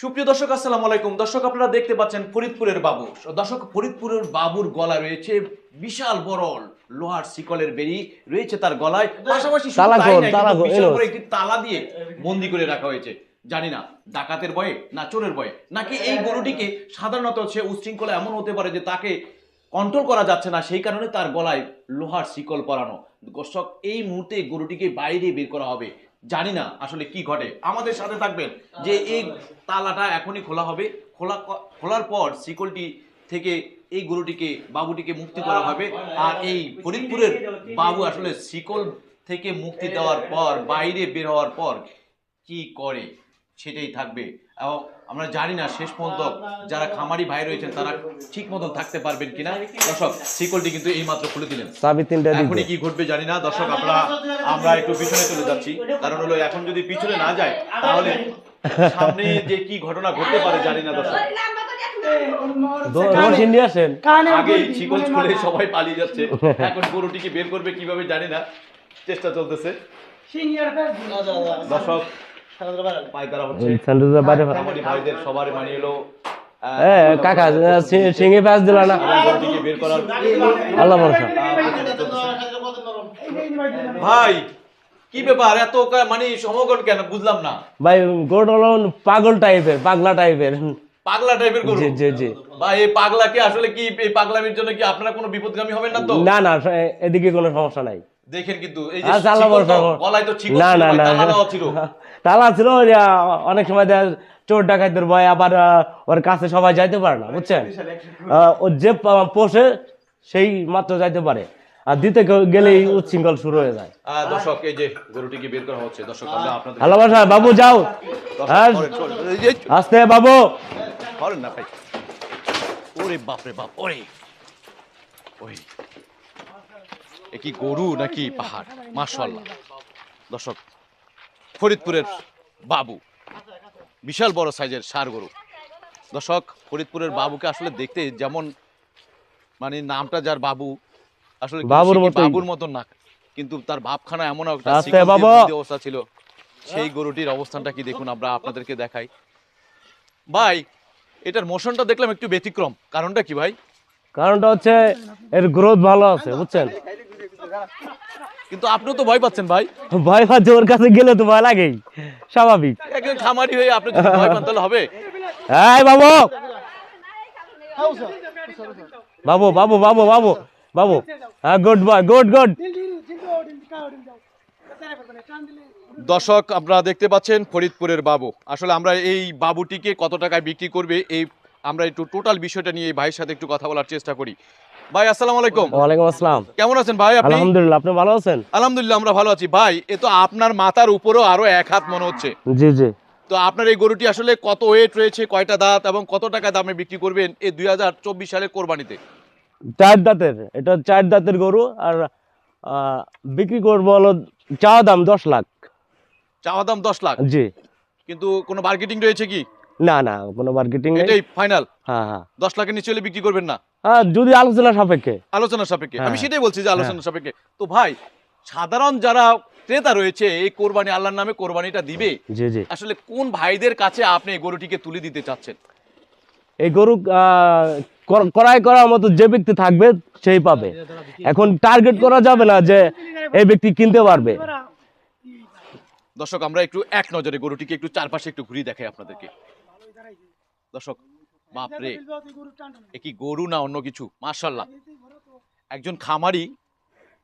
সুপ্রিয় দর্শক আসসালামু আলাইকুম। দর্শক আপনারা দেখতে পাচ্ছেন ফরিদপুরের বাবু। দর্শক ফরিদপুরের বাবুর গলায় রয়েছে বিশাল বড় লোহার শিকলের বেরি রয়েছে তার গলায়। পাশাপাশি একটি তালা দিয়ে বন্দি করে রাখা হয়েছে। জানি না ডাকাতের ভয়ে না চোরের ভয়ে? নাকি এই গরুটিকে সাধারণত সে উচ্ছৃঙ্খলা এমন হতে পারে যে তাকে কন্ট্রোল করা যাচ্ছে না সেই কারণে তার গলায় লোহার শিকল পরানো? দর্শক এই মুহূর্তে গরুটিকে বাইরে বের করা হবে। জানি না আসলে কি ঘটে। আমাদের সাথে থাকবেন যে এই তালাটা এখনই খোলা হবে। খোলা খোলার পর শিকলটি থেকে এই গরুটিকে বাবুটিকে মুক্তি করা হবে। আর এই ফরিদপুরের বাবু আসলে শিকল থেকে মুক্তি দেওয়ার পর বাইরে বের হওয়ার পর কি করে? সেটাই থাকবে। এবং আমরা জানি না শেষ পর্যন্ত যারা খামারি ভাই রয়েছেন তারা ঠিক মতন থাকতে পারবেন কিনা? দর্শক শিকলটি কিন্তু এই মাত্র খুলে দিলেন। চাবি তিনটা এখনই কি ঘটবে জানি না। দর্শক আমরা আমরা একটু পিছনে চলে যাচ্ছি। কারণ হলো এখন যদি পিছনে না যায় তাহলে সামনে যে কি ঘটনা ঘটতে পারে জানি না দর্শক। রোজ আগে শিকল খুলে সবাই পালিয়ে যাচ্ছে। এখন গরুটিকে বের করবে কীভাবে জানি না। চেষ্টা চলতেছে। দর্শক সবার মানে হলো কাকা সিঙ্গি প্যাঁচ না। আল্লাহ ভরসা। ভাই কি ব্যাপার? এত মানে সমগণ কেন? বুঝলাম না। ভাই গোট হলো পাগল টাইপের পাগলা টাইপের। পাগলা টাইপের গরু? জি জি জি। ভাই এই পাগলাকে আসলে কি এই পাগলামির জন্য কি আপনারা কোনো বিপদগামী হবেন না তো? না না এদিকে কোনো সমস্যা নাই। দেখেন কিন্তু এই যে আল্লাহ শিকল তো, ভরসা। গলায় তো ঠিক না না না তালা ছিল। তালা ছিল ওই, আহ, অনেক সময় চোর ডাকাতের ভয় আবার ওর কাছে সবাই যাইতে পারে না বুঝছেন? ও যে পোষে সেই মাত্র যাইতে পারে। আর দিতে গেলেই উচ্ছৃঙ্খল শুরু হয়ে যায়। দর্শক এই যে গরুটিকে বের করা হচ্ছে দর্শক আমরা আপনাদের আল্লাহ বাবু যাও। হ্যাঁ। আস্তে বাবু। না ভাই। ওরে বাপ রে বাপ ওরে। ওই। এ কি গরু নাকি পাহাড়? মাশাআল্লাহ। দর্শক ফরিদপুরের বাবু বিশাল বড় সাইজের ষাড় গরু। দর্শক ফরিদপুরের বাবুকে আসলে দেখতে যেমন মানে নামটা যার বাবু আসলে বাবুর সে বাবুর মতন না কিন্তু তার ভাবখানা এমন একটা অবস্থা ছিল। সেই গরুটির অবস্থানটা কি দেখুন আমরা আপনাদেরকে দেখাই। ভাই এটার মোশনটা দেখলাম একটু ব্যতিক্রম। কারণটা কি ভাই? কারণটা হচ্ছে এর গ্রোথ ভালো আছে বুঝছেন? কিন্তু আপনিও তো ভয় পাচ্ছেন ভাই। ভয় পাচ্ছে ওর কাছে গেলে তো ভয় লাগেই। স্বাভাবিক। একজন খামারি হয়ে আপনি যদি ভয় পান তাহলে হবে। এই বাবু! বাবু বাবু বাবু বাবু বাবু। হ্যাঁ গুড বয় গুড গুড দর্শক আপনারা দেখতে পাচ্ছেন ফরিদপুরের বাবু। আসলে আমরা এই বাবুটিকে কত টাকায় বিক্রি করবে এই আমরা একটু টোটাল বিষয়টা নিয়ে এই ভাইয়ের সাথে একটু কথা বলার চেষ্টা করি। ভাই আসসালামু আলাইকুম। ওয়ালাইকুম আসসালাম। কেমন আছেন ভাই আপনি? আলহামদুলিল্লাহ আপনি ভালো আছেন? আলহামদুলিল্লাহ আমরা ভালো আছি। ভাই এ তো আপনার মাথার উপরেও আরও এক হাত মনে হচ্ছে। জি জি। তো আপনার এই গরুটি আসলে কত ওয়েট রয়েছে কয়টা দাঁত এবং কত টাকা দামে বিক্রি করবেন এই দুই হাজার চব্বিশ সালের কোরবানিতে? চার দাঁতের এটা চার দাঁতের গরু আর বিক্রি করব হলো চাওয়া দাম দশ লাখ। চাওয়া দাম দশ লাখ? জি। কিন্তু কোনো মার্কেটিং রয়েছে কি? না না কোনো মার্কেটিং নেই। এটাই ফাইনাল হ্যাঁ হ্যাঁ। দশ লাখের নিচে হলে বিক্রি করবেন না? যদি আলোচনা সাপেক্ষে। আলোচনা সাপেক্ষে। আমি হ্যাঁ। সেটাই বলছি যে আলোচনা সাপেক্ষে। তো ভাই সাধারণ যারা ক্রেতা রয়েছে এই কোরবানি আল্লাহর নামে কোরবানিটা দিবে জি জি। আসলে কোন ভাইদের কাছে আপনি এই গরুটিকে তুলে দিতে চাচ্ছেন? এই গরু ক্রয় করার মতো যে ব্যক্তি থাকবে সেই পাবে। এখন টার্গেট করা যাবে না যে এই ব্যক্তি কিনতে পারবে। দর্শক আমরা একটু এক নজরে গরুটিকে একটু চারপাশে একটু ঘুরিয়ে দেখাই আপনাদেরকে। দর্শক বাপরে। এ কি গরু না অন্য কিছু? মার্শাল্লাহ একজন খামারি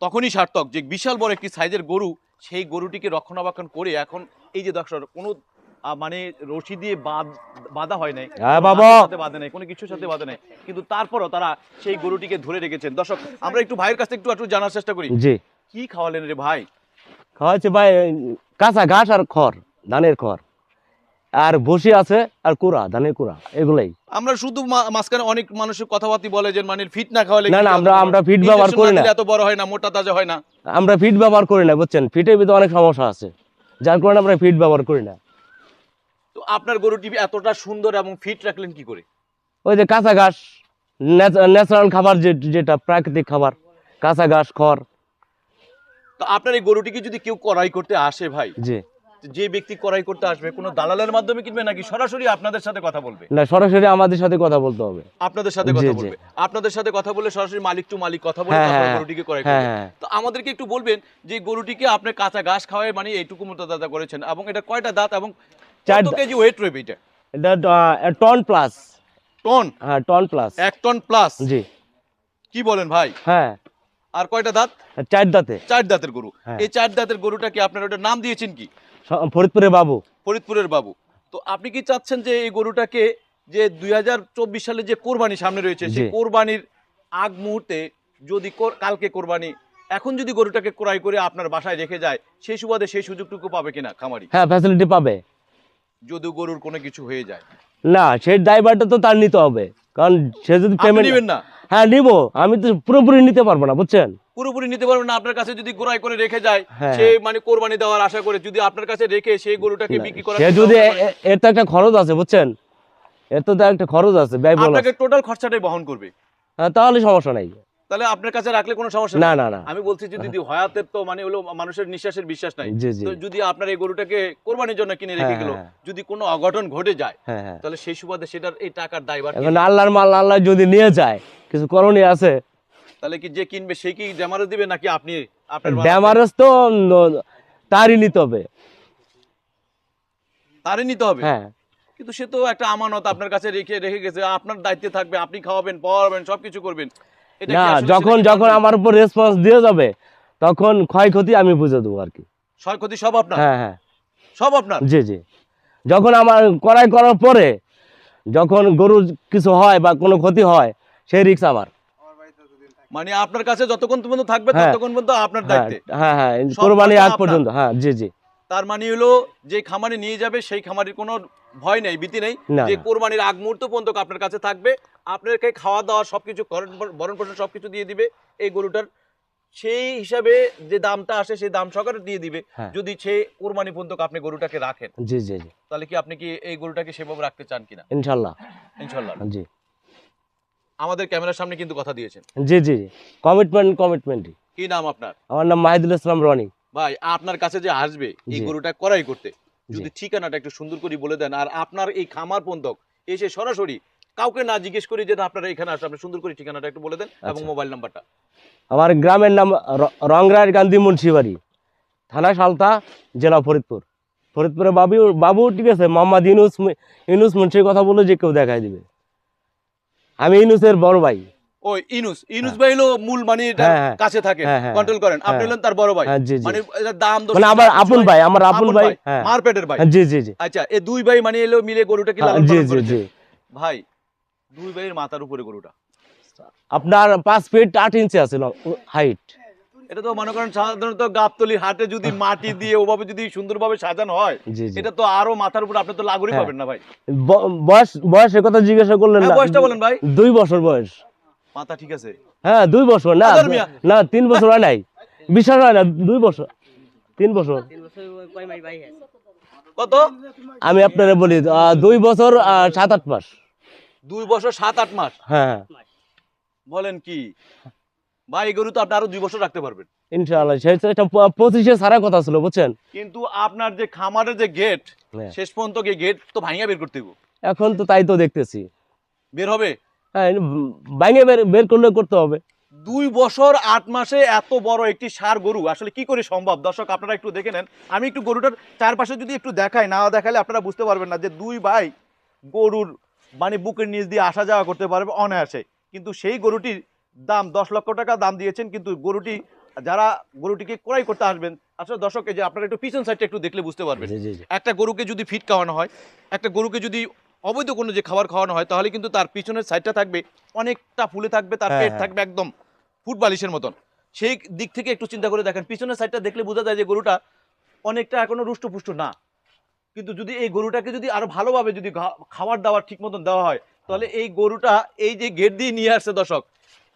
তখনই সার্থক যে বিশাল বড় একটি সাইজের গরু সেই গরুটিকে রক্ষণাবেক্ষণ করে এখন এই যে দর্শক কোনো আহ, মানে রশি দিয়ে বাঁধ বাঁধা হয় নাই। হ্যাঁ বাবা। সাথে বাঁধে নাই কোনো কিছুর সাথে বাঁধে নাই। কিন্তু তারপরও তারা সেই গরুটিকে ধরে রেখেছেন। দর্শক আমরা একটু ভাইয়ের কাছে একটু একটু জানার চেষ্টা করি। জি। কি খাওয়ালেন রে ভাই? খাওয়াচ্ছে ভাই কাঁচা ঘাস আর খড় ধানের খড়। আর বসি আছে আর কুড়া ধানের কুড়া এগুলাই। আমরা শুধু মাঝখানে অনেক মানুষের কথাবার্তা বলে যে মানে ফিট না খাওয়ালে না, না, আমরা- আমরা fit ব্যবহার করি না। এত বড় হয় না মোটা তাজা হয় না। আমরা ফিট ব্যবহার করি না বুঝছেন? ফিটের ভিতরে অনেক সমস্যা আছে। যার কারণে আমরা ফিট ব্যবহার করি না। তো আপনার গরুটি এতটা সুন্দর এবং ফিট রাখলেন কি করে? ওই যে কাঁচা ঘাস ন্যাচারাল খাবার যে যেটা প্রাকৃতিক খাবার কাঁচা ঘাস খড়। তো আপনার এই গরুটিকে যদি কেউ কড়াই করতে আসে ভাই জি। যে ব্যক্তি ক্রয় করতে আসবে কোনো দালালের মাধ্যমে কিনবে নাকি সরাসরি আপনাদের সাথে কথা বলবে? না সরাসরি আমাদের সাথে কথা বলতে হবে। আপনাদের সাথে কথা বলবে। আপনাদের সাথে কথা বলে সরাসরি মালিক টু মালিক কথা বলে হ্যাঁ, হ্যাঁ। গরুটিকে ক্রয় করবে। হ্যাঁ তো আমাদেরকে একটু বলবেন যে গরুটিকে আপনি কাঁচা ঘাস খাওয়ায় মানে এইটুকু মতো দাদা করেছেন এবং এটা কয়টা দাঁত এবং কত কেজি ওয়েট রয়েবে এটা? এটা টন প্লাস টন হ্যাঁ টন প্লাস এক টন প্লাস জি। কি বলেন ভাই? হ্যাঁ। আর কয়টা দাঁত? চার দাঁতে। চার দাঁতের গরু। হ্যাঁ। এই চার দাঁতের গরুটাকে আপনারা ওটার নাম দিয়েছেন কি? স- ফরিদপুরে বাবু। ফরিদপুরের বাবু। তো আপনি কি চাচ্ছেন যে এই গরুটাকে যে দুই সালে যে কোরবানি সামনে রয়েছে সেই কোরবানির আগ মুহূর্তে যদি কালকে কোরবানি এখন যদি গরুটাকে ক্রয় করে আপনার বাসায় রেখে যায় সেই সুবাদে সেই সুযোগটুকু পাবে কিনা খামারি? হ্যাঁ ফ্যাসিলিটি পাবে। যদি গরুর কোনো কিছু হয়ে যায়। না সেই ড্রাইভারটা তো তার নিতে হবে। কারণ সে যদি পেমেন্ট নেবেন না? হ্যাঁ নিব। আমি তো পুরোপুরি নিতে পারব না বুঝছেন? পুরোপুরি নিতে পারবেন না আপনার কাছে যদি গোড়ায় করে রেখে যায় হ্যাঁ, সে মানে কোরবানি দেওয়ার আশা করে যদি আপনার কাছে রেখে সেই গরুটাকে বিক্রি করে সে যদি এর তো একটা খরচ আছে বুঝছেন? এর তো একটা খরচ আছে ব্যয় বলা আপনাকে টোটাল খরচাটাই বহন করবে। তাহলে সমস্যা নাই। তাহলে আপনার কাছে রাখলে কোনো সমস্যা না না না। আমি বলছি যে দিদি হয়াতের তো মানে হলো মানুষের নিঃশ্বাসের বিশ্বাস নাই। তো যদি আপনার এই গরুটাকে কোরবানির জন্য কিনে রেখে হ্যাঁ, গেল হ্যাঁ। যদি কোনো অঘটন ঘটে যায় হ্যাঁ হ্যাঁ। তাহলে সেই সুবাদে সেটার এই টাকার দায়ভার এখন আল্লাহর মাল আল্লাহ যদি নিয়ে যায় কিছু করণীয় আছে? তাহলে কি যে কিনবে সেই কি ড্যামারেজ দিবে নাকি আপনি আপনার ড্যামারেজ তো তারই নিতে হবে। তারই নিতে হবে? হ্যাঁ। কিন্তু সে তো একটা আমানত আপনার কাছে রেখে রেখে গেছে। আপনার দায়িত্বে থাকবে আপনি খাওয়াবেন পড়াবেন সবকিছু করবেন। না যখন যখন আমার উপর রেসপন্স দিয়ে যাবে তখন ক্ষয়ক্ষতি আমি বুঝে দেবো আর কি। ক্ষয়ক্ষতি সব আপনার? হ্যাঁ হ্যাঁ। সব আপনার? জি জি। যখন আমার করাই করার পরে যখন গরুর কিছু হয় বা কোনো ক্ষতি হয় সেই রিক্স আমার। মানে আপনার কাছে যতক্ষণ পর্যন্ত থাকবে হ্যাঁ। ততক্ষণ পর্যন্ত আপনার হ্যাঁ দায়িত্বে। হ্যাঁ হ্যাঁ কোরবানি আগ পর্যন্ত হ্যাঁ জি জি। তার মানে হলো যে খামারে নিয়ে যাবে সেই খামারের কোনো ভয় নেই ভীতি নেই। যে। কোরবানির আগ মুহূর্ত পর্যন্ত আপনার কাছে থাকবে। আপনাকে খাওয়া দাওয়া সবকিছু বরণ পোষণ সবকিছু দিয়ে দিবে। এই গরুটার সেই হিসাবে যে দামটা আসে সেই দাম সহকারে দিয়ে দিবে। হ্যাঁ। যদি সে কোরবানি পর্যন্ত আপনি গরুটাকে রাখেন। জি জি জি। তাহলে কি আপনি কি এই গরুটাকে সেভাবে রাখতে চান কিনা? ইনশাল্লাহ। ইনশাল্লাহ। জি। আমাদের ক্যামেরার সামনে কিন্তু কথা দিয়েছেন। জি জি কমিটমেন্ট কমিটমেন্টই কি নাম আপনার? আমার নাম মাহিদুল ইসলাম রনি। ভাই আপনার কাছে যে আসবে এই গরুটা করাই করতে যদি ঠিকানাটা একটু সুন্দর করে বলে দেন আর আপনার এই খামার পন্তক এসে সরাসরি কাউকে না জিজ্ঞেস করি যে আপনারা এখানে আসলে আপনি সুন্দর করে ঠিকানাটা একটু বলে দেন এবং আচ্ছা। মোবাইল নাম্বারটা আমার গ্রামের নাম র- রংরায় গান্ধী মুন্সিবাড়ি থানা সালতা জেলা ফরিদপুর। ফরিদপুরে বাবু বাবু ঠিক আছে মোহাম্মদ ইউনুস মু- ইউনুস মুন্সির কথা বলে যে কেউ দেখাই দিবে। আমি ইউনুসের বড় ভাই। ওই ইনুস ইনুস ভাই হলো মূল মানে হ্যাঁ, হ্যাঁ। কাছে থাকে হ্যাঁ, হ্যাঁ। কন্ট্রোল করেন। আপনি হ্যাঁ। হলেন তার বড় ভাই। হ্যাঁ জি জি। মানে দাম মানে আমার আপন ভাই। আমার আপন ভাই হ্যাঁ। মারপেটের ভাই। হ্যাঁ, জি জি জি। আচ্ছা এই দুই ভাই মানে এলো মিলে গরুটা কি হ্যাঁ, লালন জি জি জি। ভাই দুই ভাইয়ের মাথার উপরে গরুটা। আপনার পাঁচ ফিট আট ইঞ্চি আছে হাইট এটা তো মনে করেন সাধারণত গাবতলি হাটে যদি মাটি দিয়ে ওভাবে যদি সুন্দরভাবে সাজানো হয় এটা তো আরও মাথার উপর আপনি তো লাগরি হ্যাঁ। পাবেন না ভাই। বয়স বয়সের কথা জিজ্ঞাসা করলেন হ্যাঁ, না। বয়সটা বলেন ভাই। দুই বছর বয়স। মাথা ঠিক আছে? হ্যাঁ দুই বছর না না তিন বছর হয় নাই। বিশ্বাস হয় না দুই বছর তিন বছর। কত? আমি আপনারা বলি দুই বছর সাত আট মাস। দুই বছর সাত আট মাস? হ্যাঁ। বলেন কি? ভাই গরু তো আপনি আরও দুই বছর রাখতে পারবেন। ইনশাআল্লাহ পঁচিশে সারা কথা ছিল বুঝছেন? কিন্তু আপনার যে খামারের যে গেট হ্যাঁ। শেষ পর্যন্ত গেট তো ভাঙিয়া বের করতে এখন তো তাই তো দেখতেছি। বের হবে? হ্যাঁ বাইরে বের বের করলে করতে হবে। দুই বছর আট মাসে এত বড় একটি সার গরু আসলে কি করে সম্ভব? দর্শক আপনারা একটু দেখে নেন। আমি একটু গরুটার চারপাশে যদি একটু দেখাই না দেখালে আপনারা বুঝতে পারবেন না যে দুই ভাই গরুর মানে বুকের নিচ দিয়ে আসা যাওয়া করতে পারবে অনায়াসে। কিন্তু সেই গরুটির দাম দশ লক্ষ টাকা দাম দিয়েছেন কিন্তু গরুটি যারা গরুটিকে ক্রয় করতে আসবেন আসলে দর্শক এই যে আপনারা একটু পিছন সাইডটা একটু দেখলে বুঝতে পারবেন। একটা গরুকে যদি ফিট খাওয়ানো হয় একটা গরুকে যদি অবৈধ কোনো যে খাবার খাওয়ানো হয় তাহলে কিন্তু তার পিছনের সাইডটা থাকবে অনেকটা ফুলে থাকবে তার হ্যাঁ, পেট হ্যাঁ। থাকবে একদম ফুট বালিশের মতন। সেই দিক থেকে একটু চিন্তা করে দেখেন পিছনের সাইডটা দেখলে বোঝা যায় যে গরুটা অনেকটা এখনও রুষ্টপুষ্ট না। কিন্তু যদি এই গরুটাকে যদি আরও ভালোভাবে যদি খাবার দাবার ঠিক মতন দেওয়া হয় তাহলে এই গরুটা এই যে গেট দিয়ে নিয়ে আসছে দর্শক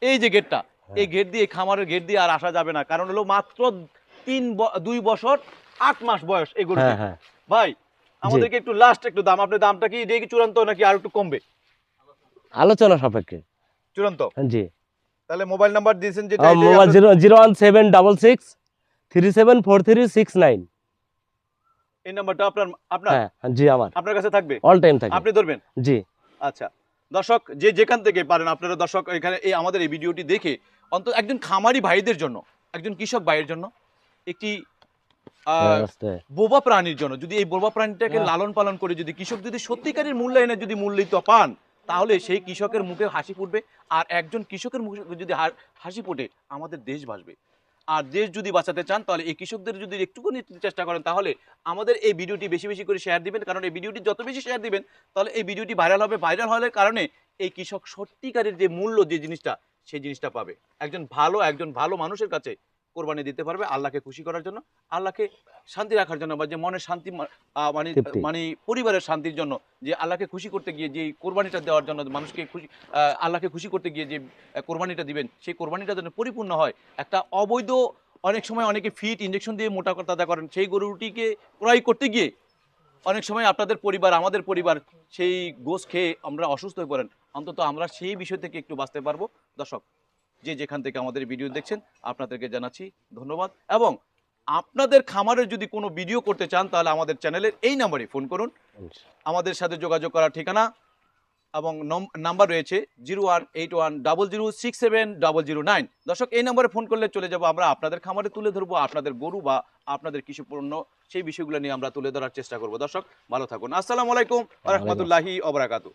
এই যে গেটটা এই গেট দিয়ে খামারের গেট দিয়ে আর আসা যাবে না। কারণ হলো মাত্র তিন দুই বছর আট মাস বয়স এই গরুটা হ্যাঁ হ্যাঁ। ভাই আমাদেরকে একটু লাস্ট একটু দাম। আপনার দামটা কি এটাই কি চূড়ান্ত নাকি আর একটু কমবে? আলোচনা সাপেক্ষে। চূড়ান্ত? জি। তাহলে মোবাইল নাম্বার দিয়েছেন যেটা mobile zero zero one seven double six three seven four three six nine এই নাম্বারটা আপনার আপনার? হ্যাঁ জি আমার। আপনার কাছে থাকবে? অল টাইম থাকবে আপনি ধরবেন? জি। আচ্ছা। দর্শক যে যেখান থেকে পারেন আপনারা দর্শক এখানে এই আমাদের এই ভিডিওটি দেখে অন্তত একজন খামারি ভাইদের জন্য একজন কৃষক ভাইয়ের জন্য একটি। বোবা প্রাণীর জন্য যদি এই বোবা প্রাণীটাকে হ্যাঁ। লালন পালন করে যদি কৃষক যদি সত্যিকারের মূল্যায়নে যদি মূল্যায়িত পান তাহলে সেই কৃষকের মুখে হাসি ফুটবে আর একজন কৃষকের মুখে যদি হাসি ফুটে আমাদের দেশ বাঁচবে। আর দেশ যদি বাঁচাতে চান তাহলে এই কৃষকদের যদি একটুখানি চেষ্টা করেন তাহলে আমাদের এই ভিডিওটি বেশি বেশি করে শেয়ার দিবেন। কারণ এই ভিডিওটি যত বেশি শেয়ার দিবেন তাহলে এই ভিডিওটি ভাইরাল হবে। ভাইরাল হওয়ার কারণে এই কৃষক সত্যিকারের যে মূল্য যে জিনিসটা সেই জিনিসটা পাবে। একজন ভালো একজন ভালো মানুষের কাছে কোরবানি দিতে পারবে আল্লাহকে খুশি করার জন্য আল্লাহকে শান্তি রাখার জন্য বা যে মনের শান্তি মানে মানে পরিবারের শান্তির জন্য যে আল্লাহকে খুশি করতে গিয়ে যে কোরবানিটা দেওয়ার জন্য মানুষকে খুশি আল্লাহকে খুশি করতে গিয়ে যে কোরবানিটা দিবেন সেই কোরবানিটা যেন পরিপূর্ণ হয়। একটা অবৈধ অনেক সময় অনেকে ফিট ইঞ্জেকশন দিয়ে মোটা তাজা করেন সেই গরুটিকে ক্রয় করতে গিয়ে অনেক সময় আপনাদের পরিবার আমাদের পরিবার সেই গোস খেয়ে আমরা অসুস্থ হয়ে পড়েন। অন্তত আমরা সেই বিষয় থেকে একটু বাঁচতে পারব। দর্শক যে যেখান থেকে আমাদের ভিডিও দেখছেন আপনাদেরকে জানাচ্ছি ধন্যবাদ। এবং আপনাদের খামারের যদি কোনো ভিডিও করতে চান তাহলে আমাদের চ্যানেলের এই নাম্বারে ফোন করুন। আমাদের সাথে যোগাযোগ করার ঠিকানা এবং নম- নাম্বার রয়েছে zero one eight one double zero six seven double zero nine. দর্শক এই নম্বরে ফোন করলে চলে যাব আমরা। আপনাদের খামারে তুলে ধরবো আপনাদের গরু বা আপনাদের কৃষি পণ্য। সেই বিষয়গুলো নিয়ে আমরা তুলে ধরার চেষ্টা করব। দর্শক ভালো থাকুন। আসসালামু আলাইকুম রহমতুল্লাহি অবরাকাতু